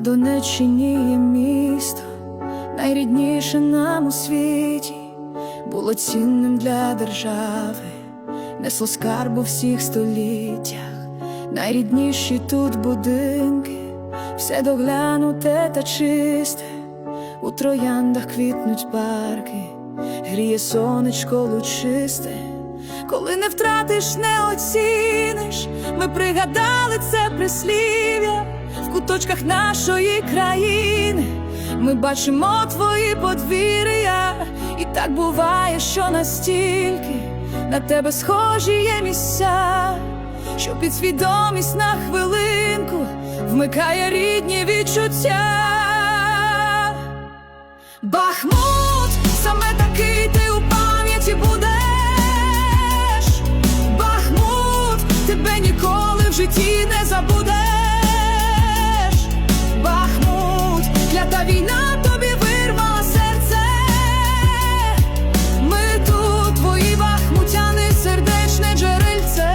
Донеччині є місто, найрідніше нам у світі, було цінним для держави, несло скарбу всіх століттях, найрідніші тут будинки, все доглянуте та чисте, у трояндах квітнуть парки, гріє сонечко лучисте. Коли не втратиш, не оціниш, ми пригадали це прислів'я куточках нашої країни. Ми бачимо твої подвір'я, і так буває, що настільки на тебе схожі є місця, що підсвідомість на хвилинку вмикає рідні відчуття. Бахмут, саме такий ти у пам'яті будеш. Бахмут, тебе ніколи в житті не забудеш. Війна тобі вирвала серце. Ми тут твої бахмутяни, сердечне джерельце.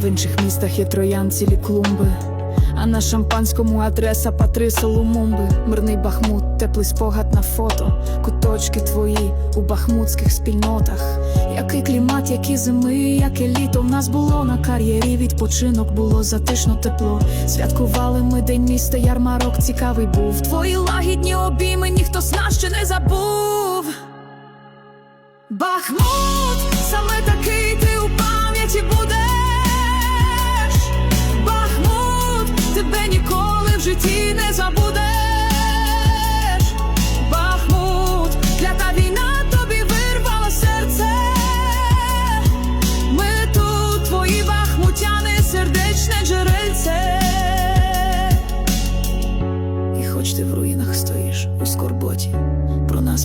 В інших містах є троян цілі клумби. А на шампанському адреса Патриса Лумумби Мирний Бахмут, теплий спогад на фото, куточки твої у бахмутських спільнотах. Який клімат, які зими, яке літо в нас було на кар'єрі. Відпочинок було затишно тепло. Святкували ми день міста, ярмарок цікавий був. Твої лагідні обійми ніхто з нас ще не забув. Бахмут, саме такий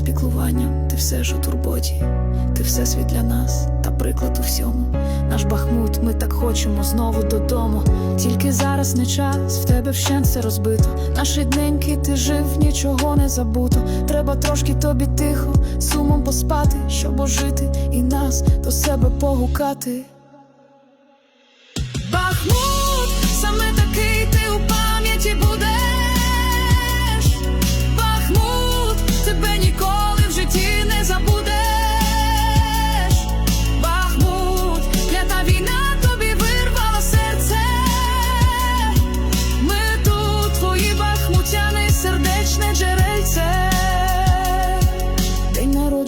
піклуванням, ти все ж у турботі, ти все світ для нас та приклад у всьому. Наш Бахмут, ми так хочемо знову додому. Тільки зараз не час, в тебе вщент все розбито. Наш рідненький, ти жив, нічого не забуто. Треба трошки тобі тихо, сумом поспати, щоб ожити і нас до себе погукати. Житті не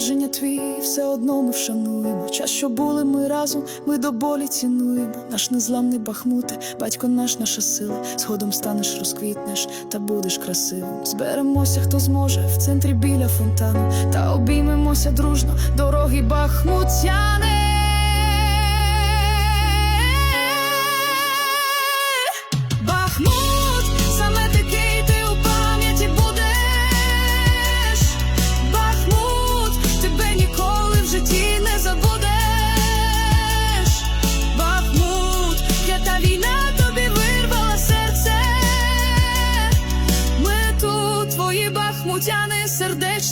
народження твій, все одно ми вшануємо. Час, що були ми разом, ми до болі цінуємо. Наш незламний Бахмуте, батько наш, наша сила. Згодом станеш, розквітнеш та будеш красивим. Зберемося, хто зможе в центрі біля фонтану. Та обіймемося дружно, дороги бахмутяни.